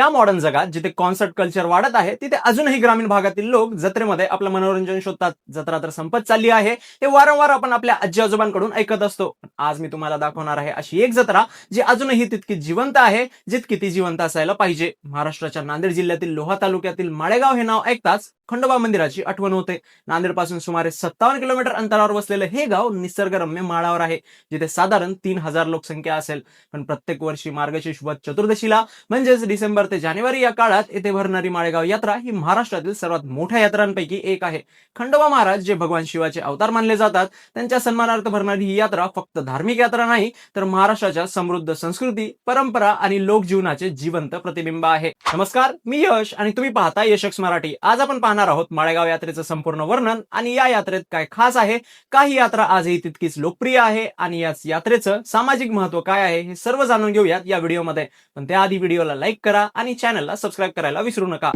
या मॉडर्न जगात जिथे कॉन्सर्ट कल्चर वाढत आहे तिथे अजूनही ग्रामीण भागातील लोक जत्रेमध्ये आपलं मनोरंजन शोधतात. जत्रा तर संपत चालली आहे. हे वारंवार आपण आपल्या आजी आजोबांकडून ऐकत असतो. आज मी तुम्हाला दाखवणार आहे अशी एक जत्रा जी अजूनही तितकी जिवंत आहे जितकी ती जिवंत असायला पाहिजे. महाराष्ट्राच्या नांदेड जिल्ह्यातील लोहा तालुक्यातील माळेगाव हे नाव ऐकताच खंडोबा मंदिराची आठवण होते. नांदेडपासून सुमारे सत्तावन्न किलोमीटर अंतरावर वसलेलं हे गाव निसर्गरम्य माळावर आहे जिथे साधारण तीन हजार लोकसंख्या असेल. पण प्रत्येक वर्षी मार्गशीर्ष वध चतुर्दशीला म्हणजेच डिसेंबर ते जानेवारी या काळात येथे भरणारी माळेगाव यात्रा ही महाराष्ट्रातील सर्वात मोठ्या यात्रांपैकी एक आहे. खंडोबा महाराज जे भगवान शिवाचे अवतार मानले जातात त्यांच्या सन्मानार्थ भरणारी ही यात्रा फक्त धार्मिक यात्रा नाही तर महाराष्ट्राच्या समृद्ध संस्कृती परंपरा आणि लोकजीवनाचे जिवंत प्रतिबिंब आहे. नमस्कार मी यश आणि तुम्ही पाहता यशक्स मराठी. आज आपण पाहणार आहोत माळेगाव यात्रेचं संपूर्ण वर्णन आणि या यात्रेत काय खास आहे काही यात्रा आजही तितकीच लोकप्रिय आहे आणि याच यात्रेचं सामाजिक महत्त्व काय आहे हे सर्व जाणून घेऊयात या व्हिडिओमध्ये. पण त्याआधी व्हिडिओला लाईक करा आणि चॅनलला सबस्क्राईब करायला विसरू नका.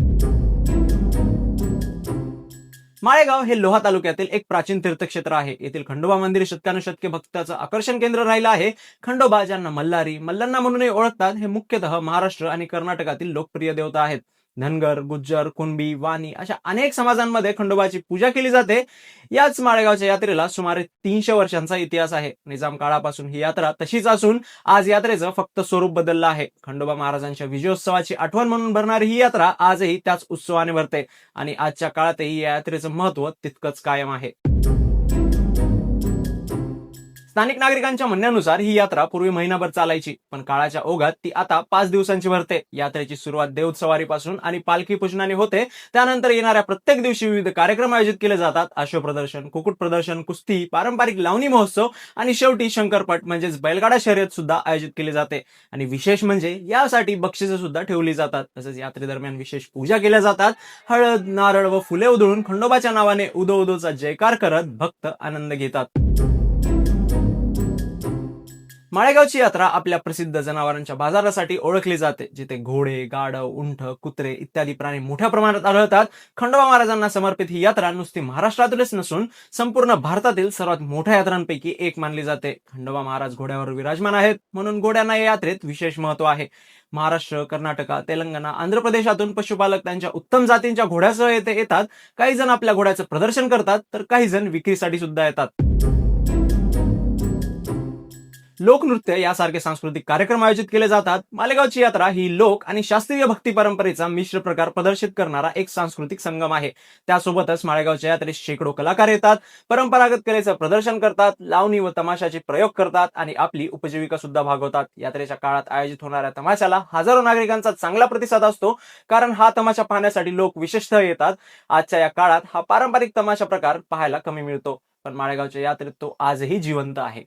माळेगाव हे लोहा तालुक्यातील एक प्राचीन तीर्थक्षेत्र आहे. येथील खंडोबा मंदिर शतकानुशतके भक्ताचं आकर्षण केंद्र राहिलं आहे. खंडोबा ज्यांना मल्हारी मल्लांना म्हणूनही ओळखतात हे मुख्यतः महाराष्ट्र आणि कर्नाटकातील लोकप्रिय देवता आहेत. धनगर गुज्जर कुणबी वाणी अशा अनेक समाजांमध्ये खंडोबाची पूजा केली जाते. याच माळेगावच्या यात्रेला सुमारे तीनशे वर्षांचा इतिहास आहे. निजाम काळापासून ही यात्रा तशीच असून आज यात्रेचं फक्त स्वरूप बदललं आहे. खंडोबा महाराजांच्या विजयोत्सवाची आठवण म्हणून भरणारी ही यात्रा आजही त्याच उत्सवाने भरते आणि आजच्या काळातही या यात्रेचं महत्त्व तितकंच कायम आहे. स्थानिक नागरिकांच्या म्हणण्यानुसार ही यात्रा पूर्वी महिनाभर चालायची पण काळाच्या ओघात ती आता पाच दिवसांची भरते. यात्रेची सुरुवात देवसवारीपासून आणि पालखी पूजनाने होते. त्यानंतर येणाऱ्या प्रत्येक दिवशी विविध कार्यक्रम आयोजित केले जातात. अश्व प्रदर्शन कुकुट प्रदर्शन कुस्ती पारंपरिक लावणी महोत्सव आणि शेवटी शंकरपट म्हणजेच बैलगाडा शर्यत सुद्धा आयोजित केली जाते. आणि विशेष म्हणजे यासाठी बक्षिसं सुद्धा ठेवली जातात. तसेच यात्रेदरम्यान विशेष पूजा केल्या जातात. हळद नारळ व फुले उधळून खंडोबाच्या नावाने उदो उदोचा जयकार करत भक्त आनंद घेतात. माळेगावची यात्रा आपल्या प्रसिद्ध जनावरांच्या बाजारासाठी ओळखली जाते जिथे घोडे गाढव उंट कुत्रे इत्यादी प्राणी मोठ्या प्रमाणात आढळतात. खंडोबा महाराजांना समर्पित ही यात्रा नुसती महाराष्ट्रातीलच नसून संपूर्ण भारतातील सर्वात मोठ्या यात्रांपैकी एक मानली जाते. खंडोबा महाराज घोड्यावर विराजमान आहेत म्हणून घोड्यांना या यात्रेत विशेष महत्त्व आहे. महाराष्ट्र कर्नाटका तेलंगणा आंध्र प्रदेशातून पशुपालक त्यांच्या उत्तम जातींच्या घोड्यासह येथे येतात. काही जण आपल्या घोड्याचं प्रदर्शन करतात तर काही जण विक्रीसाठी सुद्धा येतात. लोकनृत्य यासारखे सांस्कृतिक कार्यक्रम आयोजित केले जातात. मालेगावची यात्रा ही लोक आणि शास्त्रीय भक्ती परंपरेचा मिश्र प्रकार प्रदर्शित करणारा एक सांस्कृतिक संगम आहे. त्यासोबतच माळेगावच्या यात्रेत शेकडो कलाकार येतात. परंपरागत कलेचं प्रदर्शन करतात लावणी व तमाशाचे प्रयोग करतात आणि आपली उपजीविका सुद्धा भागवतात. यात्रेच्या काळात आयोजित होणाऱ्या तमाशाला हजारो नागरिकांचा चांगला प्रतिसाद असतो कारण हा तमाशा पाहण्यासाठी लोक विशेषतः येतात. आजच्या या काळात हा पारंपरिक तमाशा प्रकार पाहायला कमी मिळतो. पण माळेगावच्या यात्रेत तो आजही जिवंत आहे.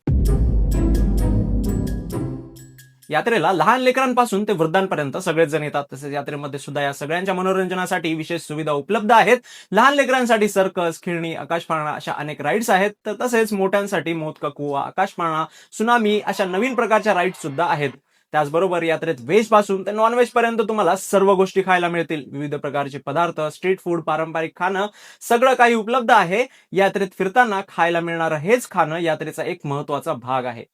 यात्रेला लहान लेकरांपासून ते वृद्धांपर्यंत सगळेच जण येतात. तसेच यात्रेमध्ये सुद्धा या सगळ्यांच्या मनोरंजनासाठी विशेष सुविधा उपलब्ध आहेत. लहान लेकरांसाठी सर्कस खिळणी आकाशपाळणा अशा अनेक राईड्स आहेत. तर तसेच मोठ्यांसाठी मोदका कुवा आकाशपाळणा सुनामी अशा नवीन प्रकारच्या राईड्स सुद्धा आहेत. त्याचबरोबर यात्रेत व्हेजपासून ते नॉनव्हेज पर्यंत तुम्हाला सर्व गोष्टी खायला मिळतील. विविध प्रकारचे पदार्थ स्ट्रीट फूड पारंपरिक खाणं सगळं काही उपलब्ध आहे. यात्रेत फिरताना खायला मिळणारं हेच खाणं यात्रेचा एक महत्त्वाचा भाग आहे.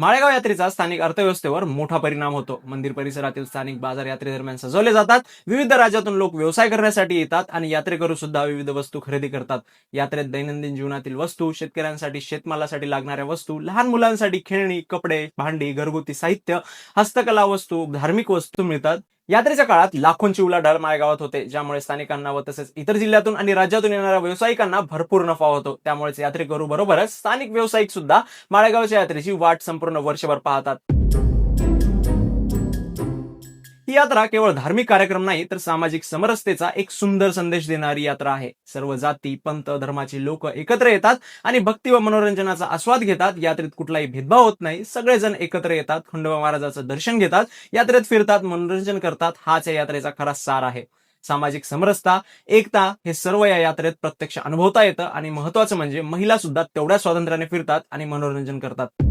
माळेगाव यात्रेचा स्थानिक अर्थव्यवस्थेवर मोठा परिणाम होतो. मंदिर परिसरातील स्थानिक बाजार यात्रेदरम्यान सजवले जातात. विविध राज्यातून लोक व्यवसाय करण्यासाठी येतात आणि यात्रेकरू सुद्धा विविध वस्तू खरेदी करतात. यात्रेत दैनंदिन जीवनातील वस्तू शेतकऱ्यांसाठी शेतमालासाठी लागणाऱ्या वस्तू लहान मुलांसाठी खेळणी कपडे भांडी घरगुती साहित्य हस्तकला वस्तू धार्मिक वस्तू मिळतात. यात्रेच्या काळात लाखोंची उलाढाल माळेगावात होते ज्यामुळे स्थानिकांना व तसेच इतर जिल्ह्यातून आणि राज्यातून येणाऱ्या व्यावसायिकांना भरपूर नफा होतो. त्यामुळेच यात्रेकरू बरोबरच स्थानिक व्यावसायिक सुद्धा माळेगावच्या यात्रेची वाट संपूर्ण वर्षभर पाहतात. ही यात्रा केवळ धार्मिक कार्यक्रम नाही तर सामाजिक समरसतेचा एक सुंदर संदेश देणारी यात्रा आहे. सर्व जाती पंत धर्माची लोक एकत्र येतात आणि भक्ती व मनोरंजनाचा आस्वाद घेतात. यात्रेत कुठलाही भेदभाव होत नाही. सगळेजण एकत्र येतात खंडोबा महाराजाचं दर्शन घेतात यात्रेत फिरतात मनोरंजन करतात. हाच या यात्रेचा खरा सार आहे. सामाजिक समरसता एकता हे सर्व या यात्रेत प्रत्यक्ष अनुभवता येतं आणि महत्वाचं म्हणजे महिला सुद्धा तेवढ्या स्वातंत्र्याने फिरतात आणि मनोरंजन करतात.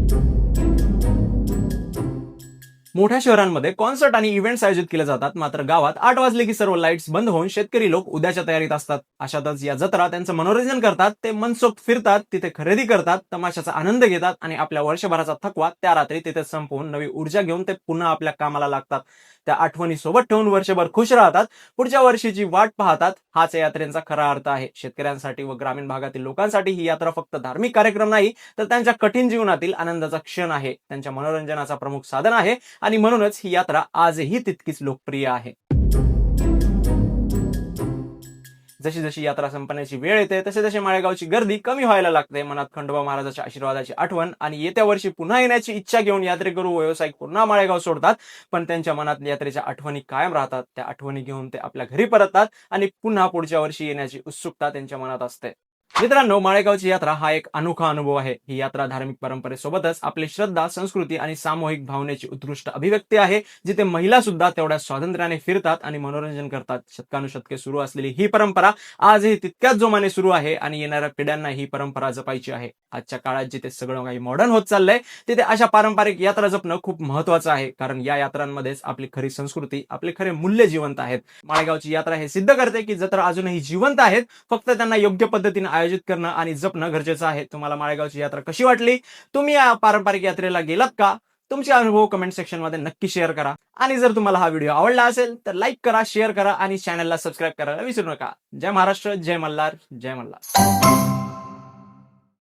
मोठ्या शहरांमध्ये कॉन्सर्ट आणि इव्हेंट्स आयोजित केले जातात. मात्र गावात आठ वाजले की सर्व लाईट्स बंद होऊन शेतकरी लोक उद्याच्या तयारीत असतात. अशातच या जत्रा त्यांचं मनोरंजन करतात. ते मनसोक्त फिरतात तिथे खरेदी करतात तमाशाचा आनंद घेतात आणि आपल्या वर्षभराचा थकवा त्या रात्री तिथे संपवून नवी ऊर्जा घेऊन ते पुन्हा आपल्या कामाला लागतात. त्या आठवणी सोबत ठेवून वर्षभर खुश राहतात. पुढच्या वर्षीची वाट पाहतात हाच या यात्रेचा खरा अर्थ आहे. शेतकऱ्यांसाठी व ग्रामीण भागातील लोकांसाठी ही यात्रा फक्त धार्मिक कार्यक्रम नाही तर त्यांच्या कठीण जीवनातील आनंदाचा क्षण आहे. त्यांच्या मनोरंजनाचा प्रमुख साधन आहे आणि म्हणूनच ही यात्रा आजही तितकीच लोकप्रिय आहे. जशी जशी यात्रा संपण्याची वेळ येते तसे तसे माळेगावची गर्दी कमी व्हायला लागते. मनात खंडोबा महाराजाच्या आशीर्वादाची आठवण आणि येत्या वर्षी पुन्हा येण्याची इच्छा घेऊन यात्रेकरू व्यावसायिक पुन्हा माळेगाव सोडतात. पण त्यांच्या मनात यात्रेच्या आठवणी कायम राहतात. त्या आठवणी घेऊन ते आपल्या घरी परततात आणि पुन्हा पुढच्या वर्षी येण्याची उत्सुकता त्यांच्या मनात असते. मित्रांनो माळेगावची यात्रा हा एक अनोखा अनुभव आहे. ही यात्रा धार्मिक परंपरेसोबतच आपली श्रद्धा संस्कृती आणि सामूहिक भावनेची उत्कृष्ट अभिव्यक्ती आहे जिथे महिला सुद्धा तेवढ्या स्वातंत्र्याने फिरतात आणि मनोरंजन करतात. शतकानुशतके सुरू असलेली ही परंपरा आजही तितक्याच जोमाने सुरू आहे आणि येणाऱ्या पिढ्यांना ही परंपरा जपायची आहे. आजच्या काळात जिथे सगळं काही मॉडर्न होत चाललंय तिथे अशा पारंपरिक यात्रा जपणं खूप महत्वाचं आहे. कारण या यात्रांमध्येच आपली खरी संस्कृती आपले खरे मूल्य जिवंत आहेत. माळेगावची यात्रा हे सिद्ध करते की जत्रा अजूनही जिवंत आहेत फक्त त्यांना योग्य पद्धतीने आयोजित करणं आणि जपणं गरजेचं आहे. तुम्हाला माळेगावची यात्रा कशी वाटली? तुम्ही या पारंपरिक यात्रेला गेलात का? तुमचे अनुभव कमेंट सेक्शनमध्ये नक्की शेअर करा. आणि जर तुम्हाला हा व्हिडिओ आवडला असेल तर लाईक करा शेअर करा आणि चॅनलला सबस्क्राईब करायला विसरू नका. जय महाराष्ट्र जय मल्हार जय मल्हार.